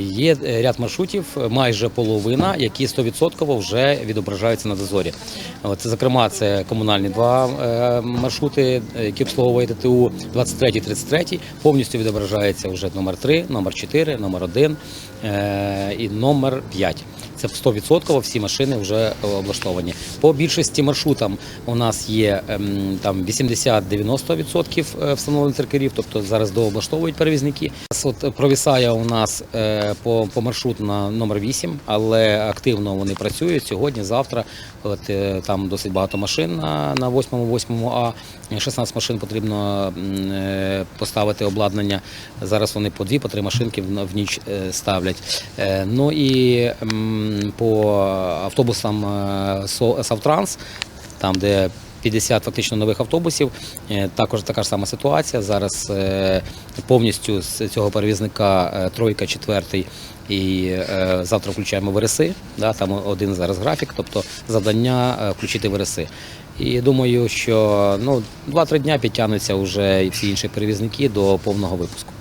Є е, ряд маршрутів, е, майже половина, які 100% вже відображаються на дозорі. Це, зокрема, це комунальні два е, маршрути, які обслуговує ТТУ 23 33 Повністю відображається вже номер 3, номер 4, номер 1 е, і номер 5. Це 100% всі машини вже е, облаштовані. По більшості маршрутам у нас є ем, там 80-90% е, встановлених трекерів, тобто зараз дооблаштовують перевізники. От провісає у нас е, по, по маршруту на номер 8, але активно вони працюють сьогодні, завтра. От там досить багато машин на, на 8 8 А. 16 машин потрібно поставити обладнання. Зараз вони по дві, по три машинки в, ніч ставлять. Ну і по автобусам е, Савтранс, там де 50 фактично нових автобусів. Е, Також така ж сама ситуація. Зараз е, повністю з цього перевізника тройка, четвертий. І е, завтра включаємо ВРСи. Да, там один зараз графік, тобто завдання е, включити ВРСи. І думаю, що ну 2-3 дня підтягнуться вже і всі інші перевізники до повного випуску.